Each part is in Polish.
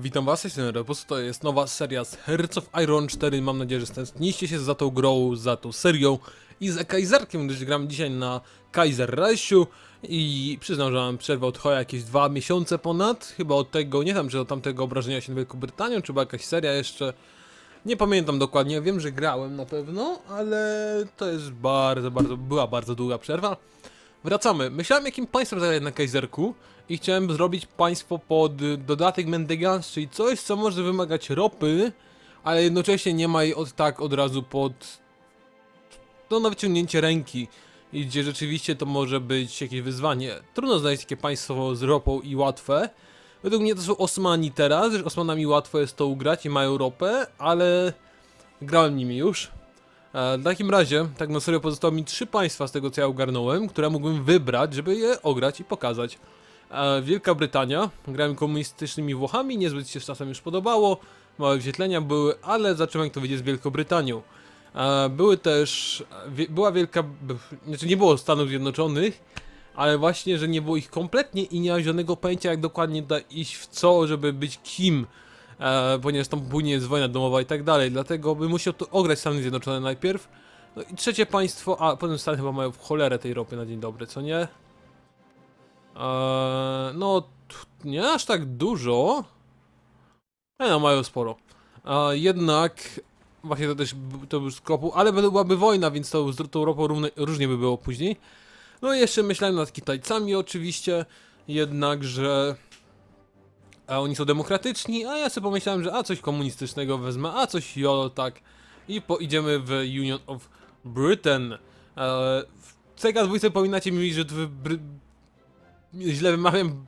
Witam was, jestem Rebus, to jest nowa seria z Hearts of Iron 4, mam nadzieję, że stęskniliście się za tą grą, za tą serią i za Kaiserkiem, gdyż gramy dzisiaj na Kaiser Reichu i przyznam, że mam przerwę od Hoja jakieś dwa miesiące ponad, chyba od tego, nie wiem, czy od tamtego obrażenia się Wielką Brytanią, czy była jakaś seria jeszcze, nie pamiętam dokładnie, wiem, że grałem na pewno, ale to jest bardzo, bardzo, była bardzo długa przerwa. Wracamy. Myślałem, jakim państwem zagrać na Kaiserku i chciałem zrobić państwo pod dodatek Mendegans, czyli coś, co może wymagać ropy, ale jednocześnie nie ma jej od tak od razu pod no, na wyciągnięcie ręki i gdzie rzeczywiście to może być jakieś wyzwanie. Trudno znaleźć takie państwo z ropą i łatwe. Według mnie to są Osmani teraz, że Osmanami łatwo jest to ugrać i mają ropę, ale grałem nimi już. E, w takim razie, tak na serio pozostało mi trzy państwa z tego co ja ogarnąłem, które mógłbym wybrać, żeby je ograć i pokazać. Wielka Brytania, grałem komunistycznymi Włochami, niezbyt się czasem już podobało, małe wyświetlenia były, ale zacząłem jak to wyjdzie z Wielką Brytanią. Były też, była wielka, znaczy nie było Stanów Zjednoczonych, ale właśnie, że nie było ich kompletnie i nie ma żadnego pojęcia jak dokładnie da iść w co, żeby być kim, e, ponieważ tam później jest wojna domowa i tak dalej, dlatego bym musiał to ograć Stany Zjednoczone najpierw. No i trzecie państwo, a potem Stany chyba mają w cholerę tej ropy na dzień dobry, co nie? Eee, no, nie aż tak dużo. Ale no, mają sporo. E, jednak, właśnie to też to był skropu, ale byłaby wojna, więc to z tą ropą różnie by było później. No i jeszcze myślałem nad Kitajcami oczywiście, jednakże a oni są demokratyczni, a ja sobie pomyślałem, że a coś komunistycznego wezmę, a coś jolo tak. I po, idziemy w Union of Britain. E, w CK2 pominacie mi, że w. źle wymawiam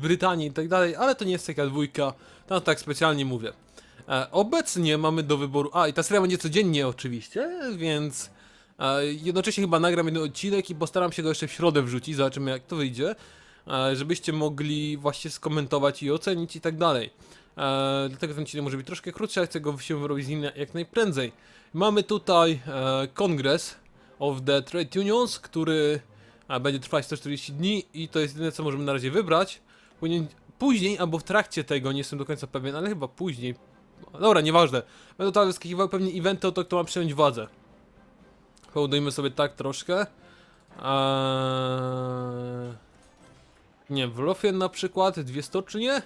Brytanii i tak dalej, ale to nie jest CK2, tam tak specjalnie mówię. E, obecnie mamy do wyboru, a i ta seria będzie codziennie oczywiście, więc e, jednocześnie chyba nagram jeden odcinek i postaram się go jeszcze w środę wrzucić, zobaczymy jak to wyjdzie e, żebyście mogli właśnie skomentować i ocenić i tak dalej. E, dlatego ten odcinek może być troszkę krótszy, ale chcę go się wyrobić z nim jak najprędzej. Mamy tutaj e, kongres of the Trade Unions, który a, będzie trwać 140 dni i to jest jedyne co możemy na razie wybrać. Później, później albo w trakcie tego, nie jestem do końca pewien, ale chyba później. Dobra, nieważne. Będą tam wyskakiwały pewnie eventy o to, kto ma przejąć władzę. Połudujmy sobie tak troszkę. Eee... Nie, w Lothian na przykład, dwie stocznie.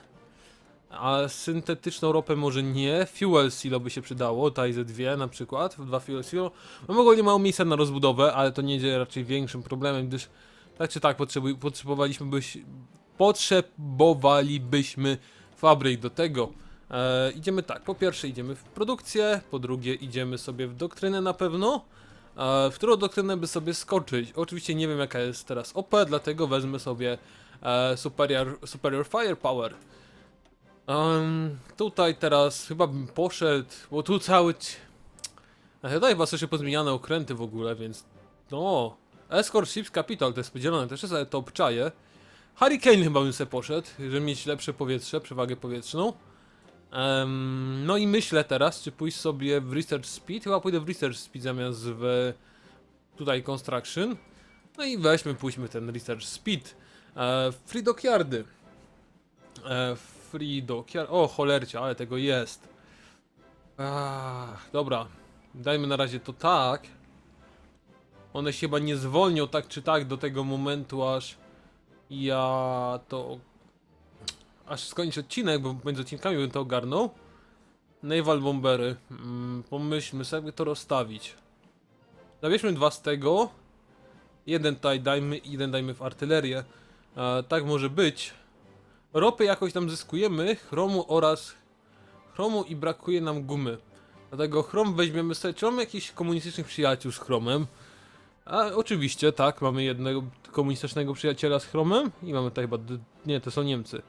A syntetyczną ropę może nie. Fuel silo by się przydało, taj ze dwie na przykład, dwa fuel silo. Mam ogólnie mało miejsca na rozbudowę, ale to nie będzie raczej większym problemem, gdyż tak czy tak potrzebowaliśmy byś, potrzebowalibyśmy fabryk do tego. E, idziemy tak, po pierwsze idziemy w produkcję, po drugie idziemy sobie w doktrynę na pewno. E, w którą doktrynę by sobie skoczyć? Oczywiście nie wiem jaka jest teraz OP, dlatego wezmę sobie e, superior, superior Firepower. Um, tutaj teraz chyba bym poszedł, bo tu cały... ci- A Tutaj chyba są jeszcze pozmieniane okręty w ogóle, więc... No... Escort Ships Capital to jest podzielone też ale to obczaje. Hurricane chyba bym sobie poszedł, żeby mieć lepsze powietrze, przewagę powietrzną. Em, no i myślę teraz, czy pójść sobie w Research Speed. Chyba pójdę w Research Speed zamiast w tutaj Construction. No i weźmy, pójdźmy ten Research Speed. E, free Dockyardy. E, free Dockyard. O, cholercie, ale tego jest. Ach, dobra. Dajmy na razie to tak. One się chyba nie zwolnią tak czy tak do tego momentu, aż ja to aż skończę odcinek, bo między odcinkami bym to ogarnął. Naval Bombery. Mm, pomyślmy sobie, jakby to rozstawić. Zabierzmy dwa z tego. Jeden tutaj dajmy, jeden dajmy w artylerię. E, tak może być. Ropy jakoś tam zyskujemy, chromu oraz chromu i brakuje nam gumy. Dlatego chrom weźmiemy sobie. Czy mamy jakichś komunistycznych przyjaciół z chromem? A oczywiście, tak, mamy jednego komunistycznego przyjaciela z chromem i mamy tutaj chyba. Nie, to są Niemcy.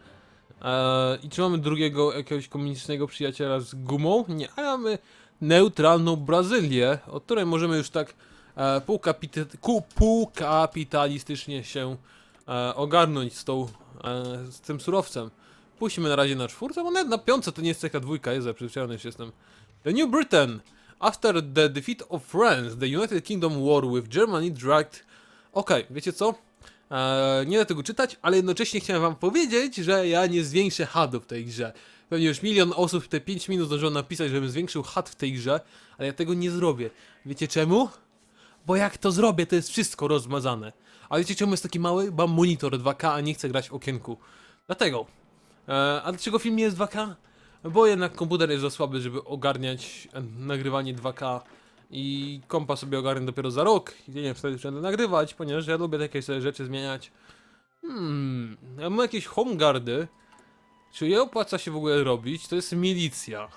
I czy mamy drugiego jakiegoś komunistycznego przyjaciela z gumą? Nie, a mamy neutralną Brazylię, od której możemy już tak e, półkapitalistycznie się e, ogarnąć z, tą, e, z tym surowcem. Puścimy na razie na czwórce, bo nawet na piątce to nie jest taka dwójka, jest przyzwyczajony już jestem. The New Britain. After the defeat of France, the United Kingdom war with Germany dragged... Okej, wiecie co? Eee, nie da tego czytać, ale jednocześnie chciałem wam powiedzieć, że ja nie zwiększę HUD w tej grze. Pewnie już milion osób w te 5 minut zdążyło napisać, żebym zwiększył HUD w tej grze, ale ja tego nie zrobię. Wiecie czemu? Bo jak to zrobię, to jest wszystko rozmazane. A wiecie czemu jest taki mały? Mam monitor 2K, a nie chcę grać w okienku. Dlatego. E, a dlaczego film nie jest 2K? Bo jednak komputer jest za słaby, żeby ogarniać e, nagrywanie 2K i kompa sobie ogarnę dopiero za rok. I nie wiem, wtedy będę nagrywać, ponieważ ja lubię takie sobie rzeczy zmieniać. Hmm, ja mam jakieś homeguardy. Czy je opłaca się w ogóle robić? To jest milicja.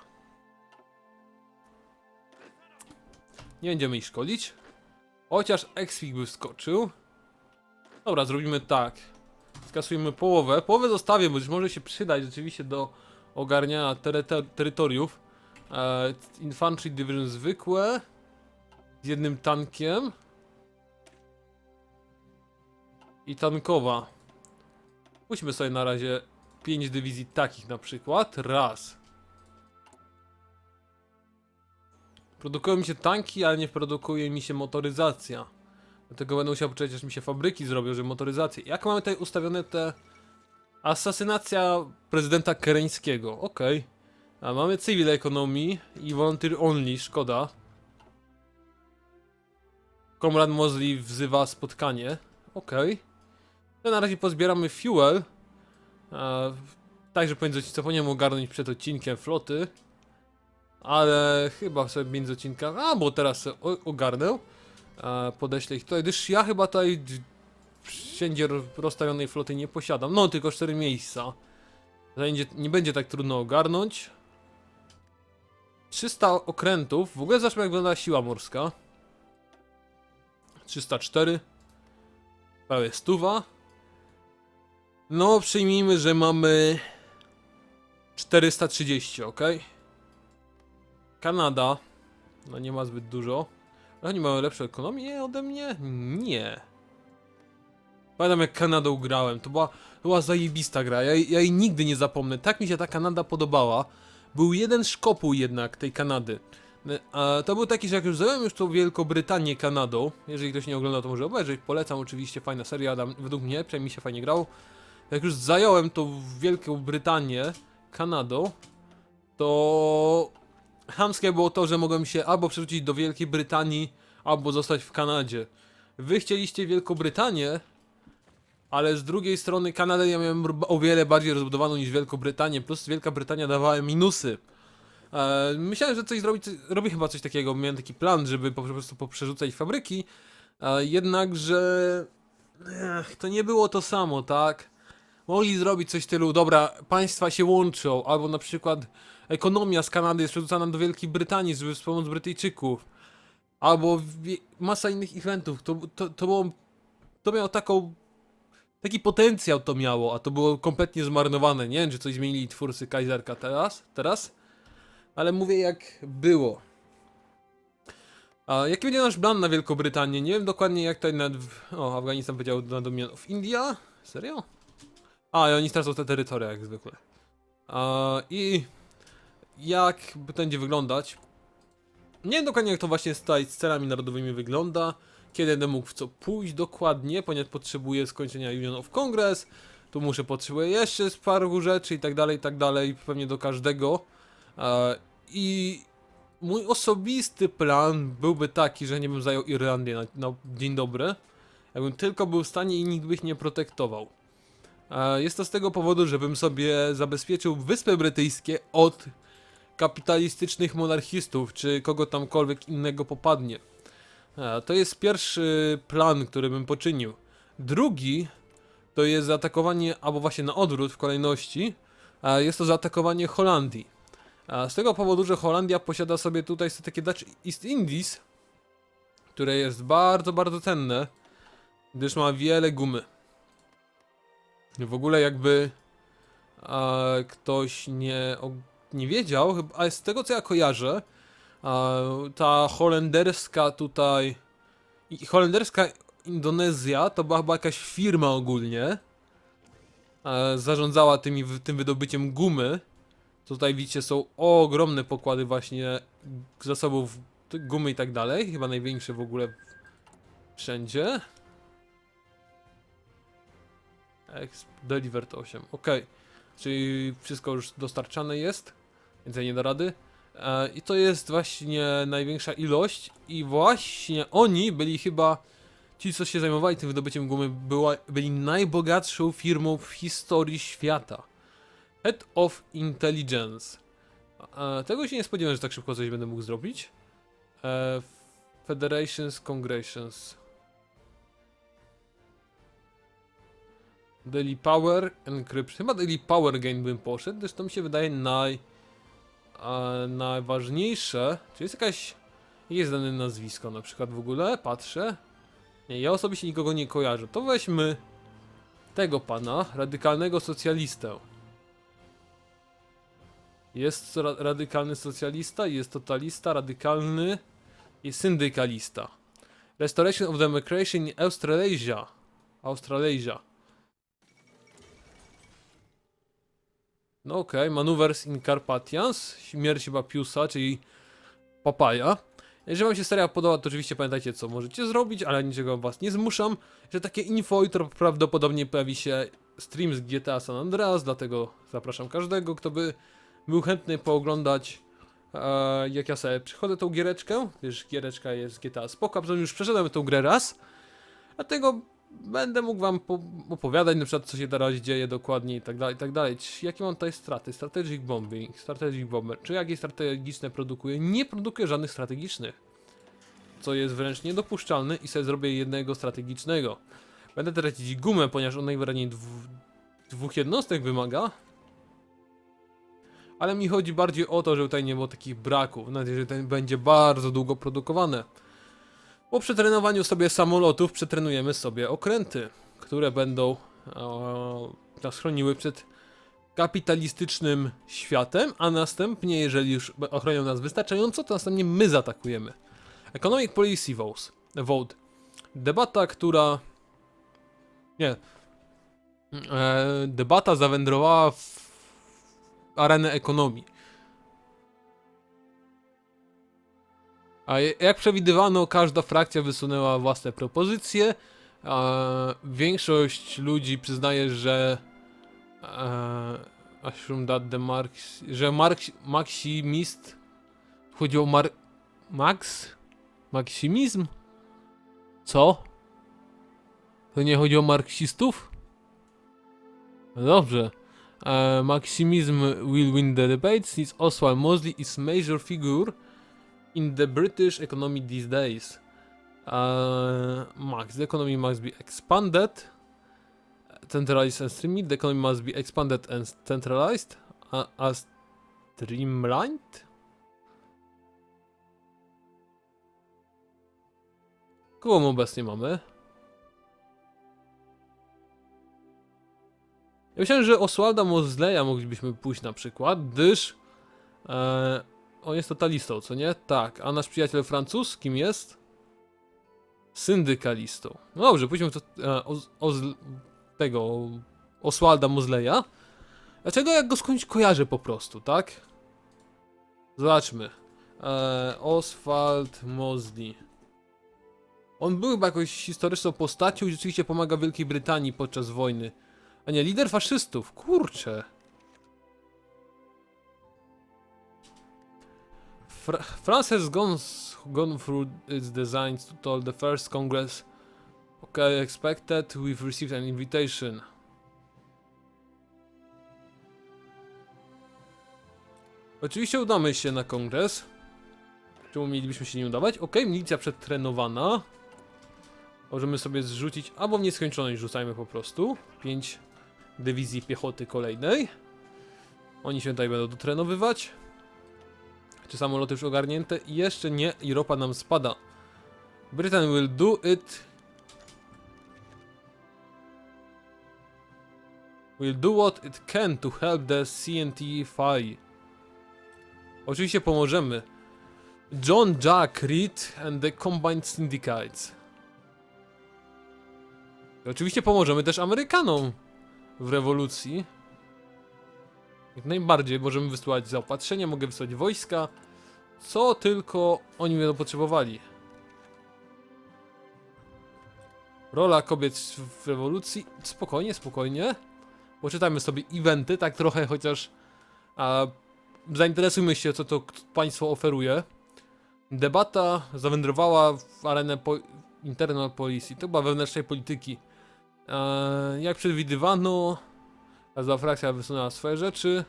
Nie będziemy ich szkolić. Chociaż Exfig by wskoczył. Dobra, zrobimy tak. Skasujemy połowę. Połowę zostawię, bo już może się przydać rzeczywiście do ogarniania teryto- terytoriów. E, Infantry Division zwykłe. Z jednym tankiem. I tankowa. Puśćmy sobie na razie 5 dywizji takich na przykład. Raz. Produkują mi się tanki, ale nie produkuje mi się motoryzacja. Dlatego będę musiał poczekać, aż mi się fabryki zrobią, żeby motoryzację. Jak mamy tutaj ustawione te... Asasynacja prezydenta kereńskiego. Okej. A mamy civil economy i volunteer only, szkoda. Komrad Mosley wzywa spotkanie. Okej. To na razie pozbieramy fuel. Także pomiędzy co powinienem ogarnąć przed odcinkiem floty. Ale chyba sobie między odcinkami. A, bo teraz ogarnę. E, podeślę ich tutaj, gdyż ja chyba tutaj wszędzie ro- rozstawionej floty nie posiadam. No, tylko 4 miejsca. Będzie, nie będzie tak trudno ogarnąć. 300 okrętów. W ogóle zobaczmy jak wygląda siła morska. 304. Prawie stuwa. No, przyjmijmy, że mamy 430, ok? Kanada. No nie ma zbyt dużo. Oni mają lepszą ekonomię ode mnie? Nie. Pamiętam jak Kanadą grałem, to była, była zajebista gra, ja, ja jej nigdy nie zapomnę. Tak mi się ta Kanada podobała. Był jeden szkopuł jednak tej Kanady. E, A to był taki, że jak już zająłem już tą Wielką Brytanię Kanadą, jeżeli ktoś nie oglądał to może obejrzeć, polecam oczywiście, fajna seria, Adam, według mnie, przynajmniej się fajnie grał. Jak już zająłem tą Wielką Brytanię Kanadą, to chamskie było to, że mogłem się albo przerzucić do Wielkiej Brytanii, albo zostać w Kanadzie. Wy chcieliście Wielką Brytanię, ale z drugiej strony Kanadę ja miałem o wiele bardziej rozbudowaną niż Wielką Brytanię, plus Wielka Brytania dawała minusy. E, myślałem, że coś zrobić, robię chyba coś takiego, miałem taki plan, żeby po, prostu poprzerzucać fabryki, e, jednakże ech, to nie było to samo, tak? Mogli zrobić coś w stylu, dobra, państwa się łączą, albo na przykład ekonomia z Kanady jest przerzucana do Wielkiej Brytanii, żeby wspomóc Brytyjczyków. Albo masa innych eventów. To, to, to było. To miało taką. Taki potencjał to miało, a to było kompletnie zmarnowane. Nie wiem, czy coś zmienili twórcy Kaiserka teraz, teraz, ale mówię jak było. A jaki będzie nasz plan na Wielką Brytanię? Nie wiem dokładnie jak to nad... O, Afganistan powiedział na domionów. India? Serio? A, i oni stracą te terytoria jak zwykle. A, I jak będzie wyglądać? Nie wiem dokładnie jak to właśnie z, celami narodowymi wygląda. Kiedy będę mógł w co pójść dokładnie, ponieważ potrzebuję skończenia Union of Congress. Tu muszę potrzebuję jeszcze z paru rzeczy i tak dalej, i tak dalej. Pewnie do każdego. E, I mój osobisty plan byłby taki, że nie bym zajął Irlandię na, na dzień dobry. Jakbym tylko był w stanie i nikt by ich nie protektował. E, Jest to z tego powodu, żebym sobie zabezpieczył Wyspy Brytyjskie od kapitalistycznych monarchistów, czy kogo tamkolwiek innego popadnie. E, To jest pierwszy plan, który bym poczynił. Drugi to jest zaatakowanie, albo właśnie na odwrót w kolejności, e, jest to zaatakowanie Holandii. E, Z tego powodu, że Holandia posiada sobie tutaj takie Dutch East Indies, które jest bardzo, bardzo cenne, gdyż ma wiele gumy. W ogóle jakby ktoś nie, nie wiedział, ale z tego co ja kojarzę, ta holenderska tutaj holenderska Indonezja to była chyba jakaś firma ogólnie. E, zarządzała tymi, tym wydobyciem gumy. Tutaj widzicie są ogromne pokłady właśnie zasobów gumy i tak dalej. Chyba największe w ogóle wszędzie. Delivered 8, okej. czyli wszystko już dostarczane jest, więcej nie da rady. E, I to jest właśnie największa ilość i właśnie oni byli chyba, ci co się zajmowali tym wydobyciem gumy, była, byli najbogatszą firmą w historii świata. Head of Intelligence. E, tego się nie spodziewałem, że tak szybko coś będę mógł zrobić. E, Federations, Congressions. Daily Power, Encryption. Chyba Daily Power Gain bym poszedł, to mi się wydaje naj, e, najważniejsze. Czy jest jakaś. Jest dane nazwisko na przykład w ogóle? Patrzę. Nie, ja osobiście nikogo nie kojarzę. To weźmy tego pana, radykalnego socjalistę. Jest ra radykalny socjalista, jest totalista, radykalny i syndykalista. Restoration of Democracy in Australasia. Australasia. No okej, Maneuvers in Carpathians, śmierć Bapiusa, czyli papaja. Jeżeli wam się seria podoba, to oczywiście pamiętajcie co możecie zrobić, ale niczego was nie zmuszam. Że takie info jutro prawdopodobnie pojawi się stream z GTA San Andreas, dlatego zapraszam każdego, kto by był chętny pooglądać e, jak ja sobie przychodzę tą giereczkę, gdyż giereczka jest GTA spoko, a już przeszedłem tą grę raz, dlatego będę mógł wam po- opowiadać na przykład co się teraz dzieje dokładnie i tak dalej, i tak dalej. Jakie mam tutaj straty? Strategic bombing, strategic bomber. Czy jakieś strategiczne produkuję? Nie produkuję żadnych strategicznych. Co jest wręcz niedopuszczalne i sobie zrobię jednego strategicznego. Będę tracić gumę, ponieważ on najwyraźniej dwóch jednostek wymaga. Ale mi chodzi bardziej o to, że tutaj nie było takich braków. Mam nadzieję, że ten będzie bardzo długo produkowane. Po przetrenowaniu sobie samolotów przetrenujemy sobie okręty, które będą e, nas chroniły przed kapitalistycznym światem, a następnie, jeżeli już ochronią nas wystarczająco, to następnie my zaatakujemy. Economic Policy. Vote. Debata, która... Nie. E, debata zawędrowała w arenę ekonomii. A jak przewidywano, każda frakcja wysunęła własne propozycje. A większość ludzi przyznaje, że e, Ashram that the Marx, że Marx, maksimist chodziło o Mar Max? Maksimizm? Co? To nie chodzi o marksistów? No dobrze. Uh, Maximism will win the debates since Oswald Mosley is major figure in the British economy these days. Uh, Max, the economy must be expanded, centralized and streamlined. The economy must be expanded and centralized, uh, as streamlined. Kogo obecnie mamy? Ja myślałem, że Oswalda Mosleya moglibyśmy pójść na przykład, gdyż e, on jest totalistą, co nie? Tak, a nasz przyjaciel Francuz kim jest? Syndykalistą. No dobrze, pójdźmy do e, Oz, Oz, tego Oswalda Mosleya. Dlaczego jak go skądś kojarzę po prostu, tak? Zobaczmy. E, Oswald Mosley. On był chyba jakąś historyczną postacią i rzeczywiście pomaga Wielkiej Brytanii podczas wojny. A nie, lider faszystów, kurczę. Fra France has gone, through its designs to tell the first Congress. Okay, expected, we've received an invitation. Oczywiście udamy się na kongres. Czemu mielibyśmy się nie udawać? Okej, milicja przetrenowana. Możemy sobie zrzucić, albo w nieskończoność rzucajmy po prostu. 5 dywizji piechoty kolejnej. Oni się tutaj będą dotrenowywać. Czy samoloty już ogarnięte? Jeszcze nie, i ropa nam spada. Britain will do it. Will do what it can to help the CNT-FI. Oczywiście pomożemy. John Jack Reed and the Combined Syndicates. I oczywiście pomożemy też Amerykanom w rewolucji. Jak najbardziej możemy wysłać zaopatrzenie, mogę wysłać wojska. Co tylko oni będą potrzebowali. Rola kobiet w rewolucji. Spokojnie, spokojnie. Poczytajmy sobie eventy, tak trochę chociaż a, zainteresujmy się, co to państwo oferuje. Debata zawędrowała w arenę po internal policy, to chyba wewnętrznej polityki. Jak przewidywano, każda frakcja wysunęła swoje rzeczy.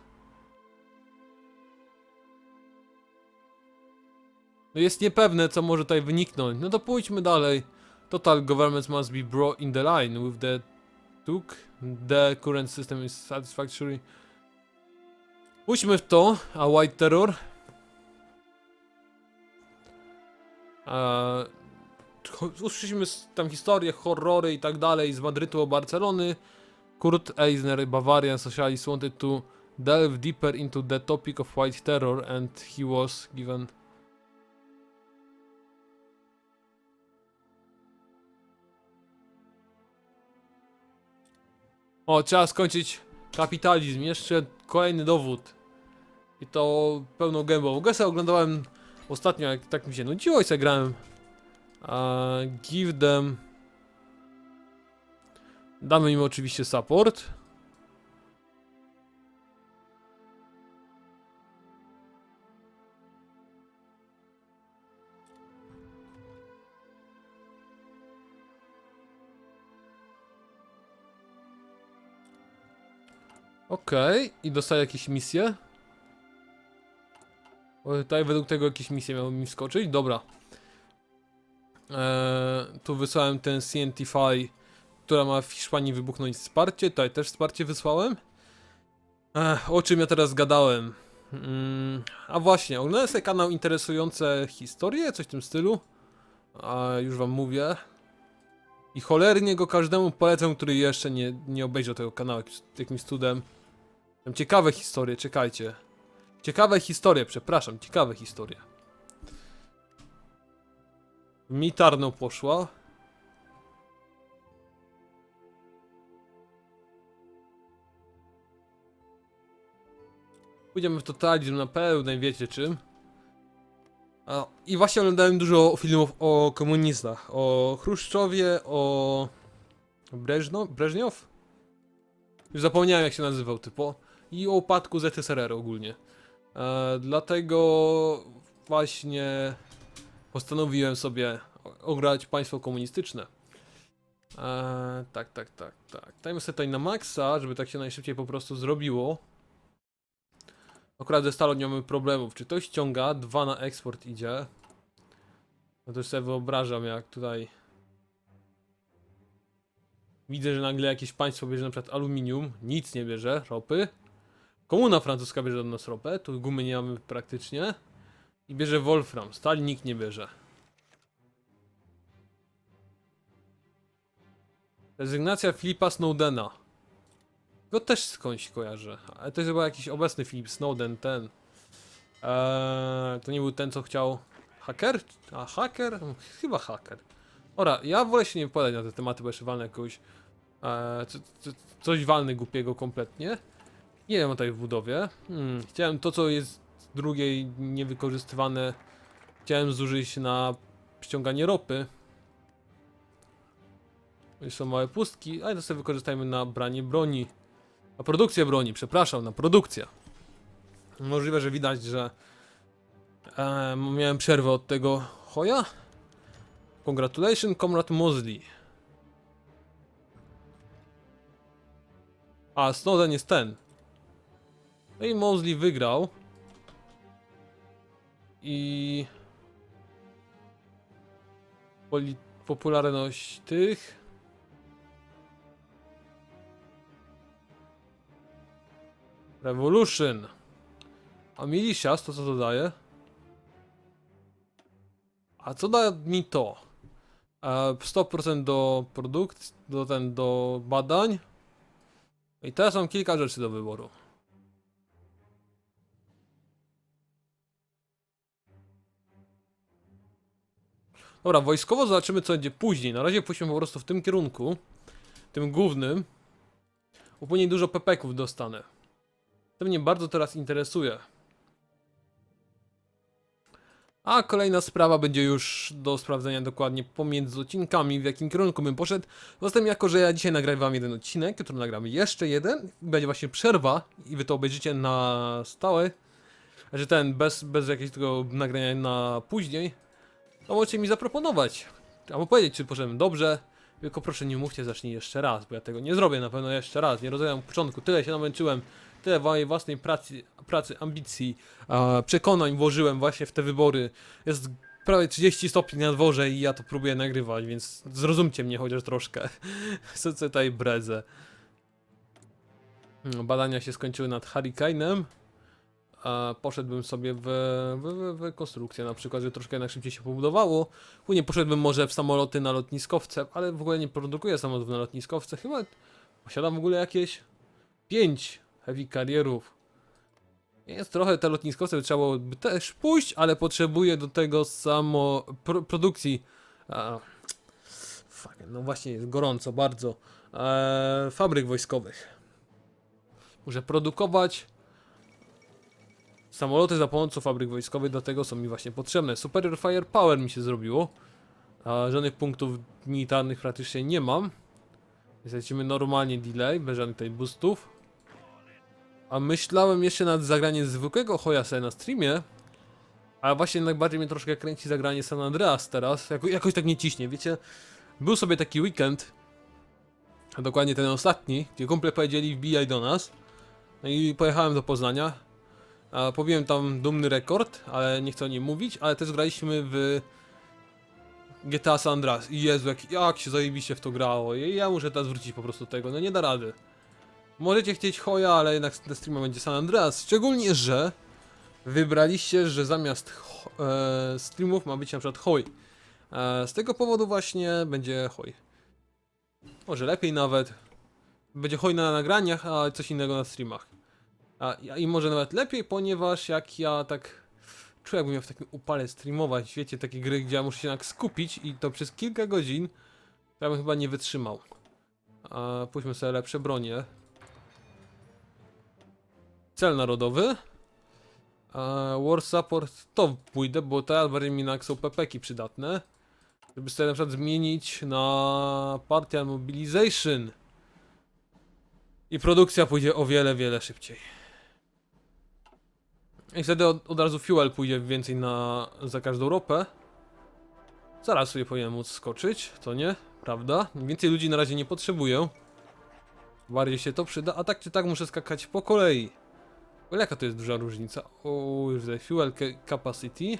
No jest niepewne, co może tutaj wyniknąć. No to pójdźmy dalej. Total governments must be brought in the line with the TUK. The current system is satisfactory. Pójdźmy w to, a White Terror. Eee, Usłyszeliśmy tam historie, horrory i tak dalej z Madrytu o Barcelony. Kurt Eisner, Bavarian socialist, wanted to delve deeper into the topic of white terror and he was given O, trzeba skończyć kapitalizm. Jeszcze kolejny dowód. I to pełną gębą. Gesa oglądałem ostatnio, jak tak mi się nudziło i sobie grałem. Uh, give them... Damy im oczywiście support. Okej, i dostaję jakieś misje. O, tutaj według tego jakieś misje miały mi skoczyć. Dobra. Eee, tu wysłałem ten CNTFI, która ma w Hiszpanii wybuchnąć wsparcie. Tutaj też wsparcie wysłałem. Ech, o czym ja teraz gadałem? Mm, a właśnie, oglądałem sobie kanał interesujące historie, coś w tym stylu. A już wam mówię. I cholernie go każdemu polecam, który jeszcze nie, nie obejrzał tego kanału jakimś, cudem. Tam ciekawe historie, czekajcie. Ciekawe historie, przepraszam, ciekawe historie. Militarną poszła. Pójdziemy w totalizm na pełnej, wiecie czym. A, I właśnie oglądałem dużo filmów o komunistach. O Chruszczowie, o... Breżno? Breżniow? Już zapomniałem jak się nazywał typo. I o upadku ZSRR ogólnie. E, dlatego właśnie postanowiłem sobie ograć państwo komunistyczne. E, tak, tak, tak, tak. Dajmy sobie tutaj na maksa, żeby tak się najszybciej po prostu zrobiło. Akurat ze stalą nie mamy problemów. Czy to ściąga? Dwa na eksport idzie. No to już sobie wyobrażam jak tutaj... Widzę, że nagle jakieś państwo bierze na przykład aluminium, nic nie bierze, ropy. Komuna francuska bierze od nas ropę, tu gumy nie mamy praktycznie. I bierze Wolfram, stali nikt nie bierze. Rezygnacja Filipa Snowdena. Go też skądś kojarzę, ale to jest chyba jakiś obecny Filip Snowden, ten. Eee, to nie był ten, co chciał... Haker? A, haker? Chyba haker. Ora, ja wolę się nie wypowiadać na te tematy, bo jeszcze walnę jakiegoś... Eee, co, co, coś walny głupiego kompletnie. Nie wiem o tej budowie. Hmm, chciałem to, co jest z drugiej niewykorzystywane, chciałem zużyć na ściąganie ropy. Są małe pustki, ale to sobie wykorzystajmy na branie broni. Na produkcję broni, przepraszam, na produkcję. Możliwe, że widać, że e, miałem przerwę od tego hoja. Congratulations, Comrade Mosley. A, Snowden jest ten. No i Mosley wygrał. I... Poli popularność tych... Revolution. A Militias to co to daje? A co da mi to? E, 100% do produkcji, do ten, do badań. I teraz mam kilka rzeczy do wyboru. Dobra, wojskowo zobaczymy co będzie później. Na razie pójdźmy po prostu w tym kierunku. Tym głównym. Bo później dużo pepeków dostanę. To mnie bardzo teraz interesuje. A kolejna sprawa będzie już do sprawdzenia dokładnie pomiędzy odcinkami, w jakim kierunku bym poszedł. Zatem jako, że ja dzisiaj nagrywam jeden odcinek, jutro nagramy jeszcze jeden, będzie właśnie przerwa i wy to obejrzycie na stałe, że ten bez, bez jakiegoś tego nagrania na później, to możecie mi zaproponować, albo powiedzieć, czy poszedłem dobrze, tylko proszę nie mówcie, zacznij jeszcze raz, bo ja tego nie zrobię na pewno jeszcze raz, nie rozumiem początku, tyle się namęczyłem, tyle mojej własnej pracy, pracy ambicji, przekonań włożyłem właśnie w te wybory, jest prawie 30 stopni na dworze i ja to próbuję nagrywać, więc zrozumcie mnie chociaż troszkę. Co tutaj bredzę. No, Badania się skończyły nad Hurricane'em. Poszedłbym sobie w, w, w konstrukcję na przykład, że troszkę jednak szybciej się pobudowało. Później poszedłbym może w samoloty na lotniskowce, ale w ogóle nie produkuję samolotów na lotniskowce. Chyba posiadam w ogóle jakieś 5 heavy carrierów. Jest trochę te lotniskowce, trzeba byłoby też pójść, ale potrzebuję do tego samo pro, produkcji. A, fuck, no właśnie jest gorąco bardzo. E, fabryk wojskowych. Muszę produkować samoloty za pomocą fabryk wojskowych, do tego są mi właśnie potrzebne. Superior Firepower mi się zrobiło. Żadnych punktów militarnych praktycznie nie mam. Więc lecimy normalnie delay, bez żadnych tutaj boostów. A myślałem jeszcze nad zagraniem zwykłego Hoya na streamie. Ale właśnie najbardziej mnie troszkę kręci zagranie San Andreas teraz. Jako, jakoś tak nie ciśnie, wiecie. Był sobie taki weekend. A dokładnie ten ostatni, gdzie kumple powiedzieli wbijaj do nas. No i pojechałem do Poznania. A pobiłem tam dumny rekord, ale nie chcę o nim mówić, ale też graliśmy w GTA San Andreas. I Jezu, jak, jak się zajebiście w to grało. I ja muszę teraz wrócić po prostu do tego, no nie da rady. Możecie chcieć Hoja, ale jednak na streama będzie San Andreas. Szczególnie, że wybraliście, że zamiast e, streamów ma być na przykład Hoj. E, z tego powodu właśnie będzie Hoj. Może lepiej nawet. Będzie Hoj na nagraniach, a coś innego na streamach. A, I może nawet lepiej, ponieważ jak ja tak czuję, jakbym miał w takim upale streamować, wiecie, takie gry, gdzie ja muszę się tak skupić i to przez kilka godzin, to ja bym chyba nie wytrzymał. A, pójdźmy sobie lepsze bronie. Cel narodowy. War support to pójdę, bo teraz bardziej mi na są pepeki przydatne. Żeby sobie na przykład zmienić na partial mobilization. I produkcja pójdzie o wiele, wiele szybciej. I wtedy od, od razu fuel pójdzie więcej na, za każdą ropę. Zaraz sobie powinien móc skoczyć, to nie? Prawda? Więcej ludzi na razie nie potrzebuję. Bardziej się to przyda, a tak czy tak muszę skakać po kolei. Ale jaka to jest duża różnica? O, już widzę. Fuel ca- capacity.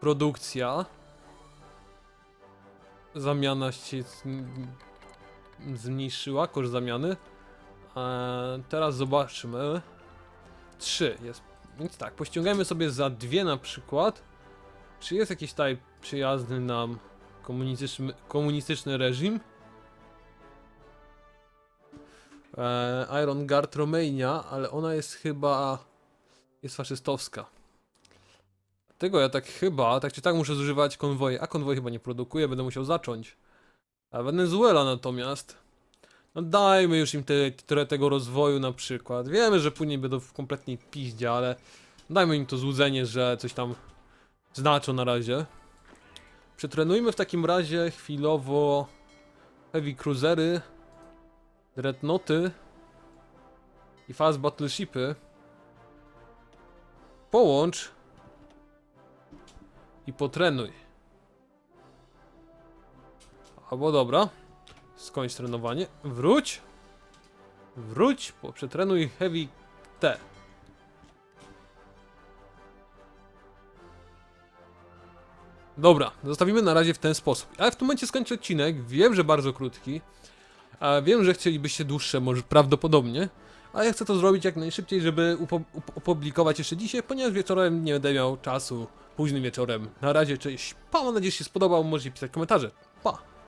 Produkcja. Zamiana się zmniejszyła, koszt zamiany. Eee, teraz zobaczmy. 3 jest. Więc tak, pościągajmy sobie za dwie na przykład. Czy jest jakiś tutaj przyjazny nam komunistyczny, komunistyczny reżim? Eee, Iron Guard Romania, ale ona jest chyba... jest faszystowska. Tego ja tak chyba, tak czy tak muszę zużywać konwoje, a konwoje chyba nie produkuję, będę musiał zacząć. A Wenezuela natomiast... No dajmy już im te, trochę tego rozwoju na przykład. Wiemy, że później będą w kompletnej piździe, ale dajmy im to złudzenie, że coś tam znaczą na razie. Przetrenujmy w takim razie chwilowo heavy cruisery, dreadnoughty i fast battleshipy. Połącz i potrenuj. Albo dobra. Skończ trenowanie. Wróć. Wróć, po przetrenuj heavy T. Dobra, zostawimy na razie w ten sposób. Ale w tym momencie skończę odcinek. Wiem, że bardzo krótki. A wiem, że chcielibyście dłuższe, może prawdopodobnie. Ale ja chcę to zrobić jak najszybciej, żeby opublikować jeszcze dzisiaj, ponieważ wieczorem nie będę miał czasu. Późnym wieczorem. Na razie, cześć. Pa, mam nadzieję, że się spodobał. Możecie pisać komentarze. Pa.